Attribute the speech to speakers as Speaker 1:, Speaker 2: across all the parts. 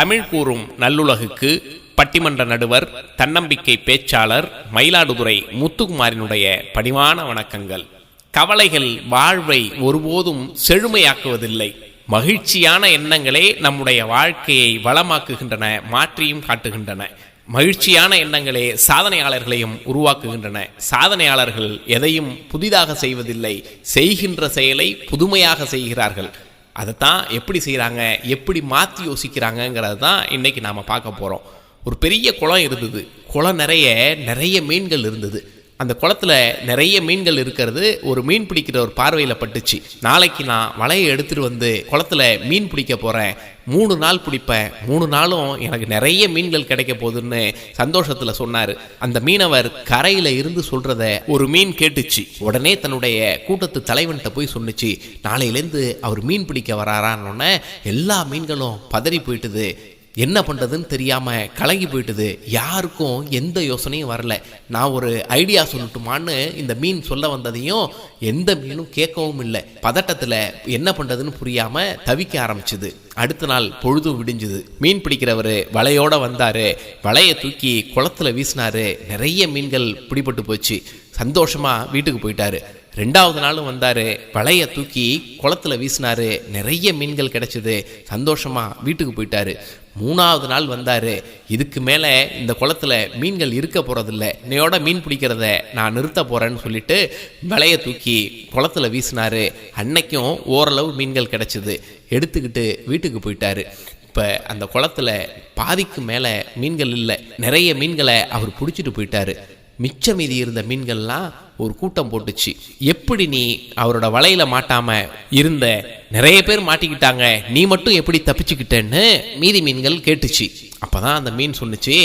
Speaker 1: தமிழ் கூறும் நல்லுலகுக்கு பட்டிமன்ற நடுவர் தன்னம்பிக்கை பேச்சாளர் மயிலாடுதுறை முத்துக்குமாரினுடைய பணிவான வணக்கங்கள். கவலைகள் வாழ்வை ஒருபோதும் செழுமையாக்குவதில்லை. மகிழ்ச்சியான எண்ணங்களே நம்முடைய வாழ்க்கையை வளமாக்குகின்றன மாற்றியும் காட்டுகின்றன. மகிழ்ச்சியான எண்ணங்களே சாதனையாளர்களையும் உருவாக்குகின்றன. சாதனையாளர்கள் எதையும் புதிதாக செய்வதில்லை. செய்கின்ற செயலை புதுமையாக செய்கிறார்கள். அதைத்தான் எப்படி செய்கிறாங்க எப்படி மாற்றி யோசிக்கிறாங்கங்கிறது தான் இன்றைக்கி நாம் பார்க்க போகிறோம் ஒரு பெரிய குளம் இருந்தது. குளம் நிறைய நிறைய மீன்கள் இருந்தது. அந்த குளத்துல நிறைய மீன்கள் இருக்கிறது. ஒரு மீன் பிடிக்கிற ஒரு பார்வையில் பட்டுச்சு. நாளைக்கு நான் வலையை எடுத்துட்டு வந்து குளத்துல மீன் பிடிக்க போகிறேன் மூணு நாள் பிடிப்பேன். மூணு நாளும் எனக்கு நிறைய மீன்கள் கிடைக்க போகுதுன்னு சந்தோஷத்தில் சொன்னார். அந்த மீனவர் கரையில் இருந்து சொல்கிறத ஒரு மீன் கேட்டுச்சு. உடனே தன்னுடைய கூட்டத்து தலைவன்கிட்ட போய் சொன்னுச்சு நாளையிலேருந்து அவர் மீன் பிடிக்க வராரான்னு எல்லா மீன்களும் பதறி போயிட்டுது. என்ன பண்ணுறதுன்னு தெரியாமல் கலங்கி போயிட்டுது. யாருக்கும் எந்த யோசனையும் வரல. நான் ஒரு ஐடியா சொல்லட்டுமான்னு இந்த மீன் சொல்ல வந்ததையும் எந்த மீனும் கேட்கவும் இல்லை. பதட்டத்தில் என்ன பண்ணுறதுன்னு புரியாமல் தவிக்க ஆரம்பிச்சுது. அடுத்த நாள் பொழுதும் விடிஞ்சுது. மீன் பிடிக்கிறவர் வலையோட வந்தார். வலையை தூக்கி குளத்துல வீசினார். நிறைய மீன்கள் பிடிபட்டு போச்சு. சந்தோஷமாக வீட்டுக்கு போயிட்டாரு. ரெண்டாவது நாளும் வந்தார். வலையை தூக்கி குளத்துல வீசினாரு. நிறைய மீன்கள் கிடச்சிது. சந்தோஷமா வீட்டுக்கு போயிட்டார். மூணாவது நாள் வந்தார். இதுக்கு மேலே இந்த குளத்துல மீன்கள் இருக்க போகிறதில்ல இன்னையோட மீன் பிடிக்கிறத நான் நிறுத்த போகிறேன்னு சொல்லிட்டு வலையை தூக்கி குளத்துல வீசினார். அன்னைக்கும் ஓரளவு மீன்கள் கிடச்சிது. எடுத்துக்கிட்டு வீட்டுக்கு போயிட்டாரு. இப்போ அந்த குளத்துல பாதிக்கு மேலே மீன்கள் இல்லை. நிறைய மீன்களை அவர் பிடிச்சிட்டு போயிட்டார். மிச்சம் மீதி இருந்த மீன்கள்லாம் ஒரு கூட்டம் போட்டுச்சு. எப்படி நீ அவரோட வலையில மாட்டாம இருந்த நிறைய பேர் மாட்டிக்கிட்டாங்க. நீ மட்டும் எப்படி தப்பிச்சுக்கிட்டேன்னு மீதி மீன்கள் கேட்டுச்சு. அப்போ தான் அந்த மீன் சொன்னுச்சு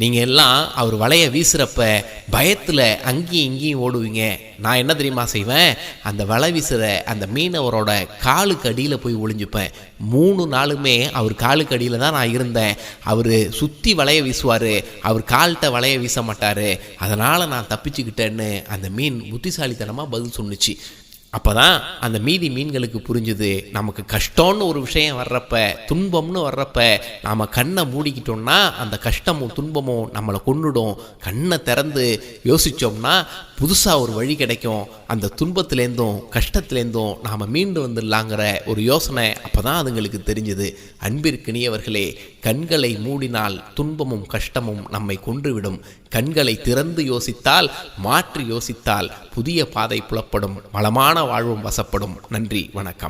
Speaker 1: நீங்கள் எல்லாம் அவர் வலையை வீசுகிறப்ப பயத்தில் அங்கேயும் இங்கேயும் ஓடுவீங்க. நான் என்ன தெரியுமா செய்வேன்? அந்த வலை வீசுகிற அந்த மீனவரோட காலுக்கு அடியில் போய் ஒளிஞ்சுப்பேன். மூணு நாளுமே அவர் காலுக்கு அடியில் தான் நான் இருந்தேன். அவர் சுற்றி வலைய வீசுவார். அவர் கால்கிட்ட வலைய வீச மாட்டார். அதனால் நான் தப்பிச்சுக்கிட்டேன்னு அந்த மீன் புத்திசாலித்தனமாக பதில் சொன்னிச்சு. அப்பதான் அந்த மீதி மீன்களுக்கு புரிஞ்சுது நமக்கு கஷ்டம்னு ஒரு விஷயம் வர்றப்ப துன்பம்னு வர்றப்ப நாம் கண்ணை மூடிக்கிட்டோம்னா அந்த கஷ்டமும் துன்பமும் நம்மளை கொண்டுடும் கண்ணை திறந்து யோசித்தோம்னா புதுசாக ஒரு வழி கிடைக்கும். அந்த துன்பத்துலேருந்தும் கஷ்டத்துலேருந்தும் நாம் மீண்டு வந்துடலாங்கிற ஒரு யோசனை அப்போ தான் அதுங்களுக்கு தெரிஞ்சுது. அன்பிற்கினியவர்களே கண்களை மூடினால் துன்பமும் கஷ்டமும் நம்மை கொன்றுவிடும். கண்களை திறந்து யோசித்தால் மாற்றி யோசித்தால் புதிய பாதை புலப்படும் வளமான வாழ்வும் வசப்படும். நன்றி வணக்கம்.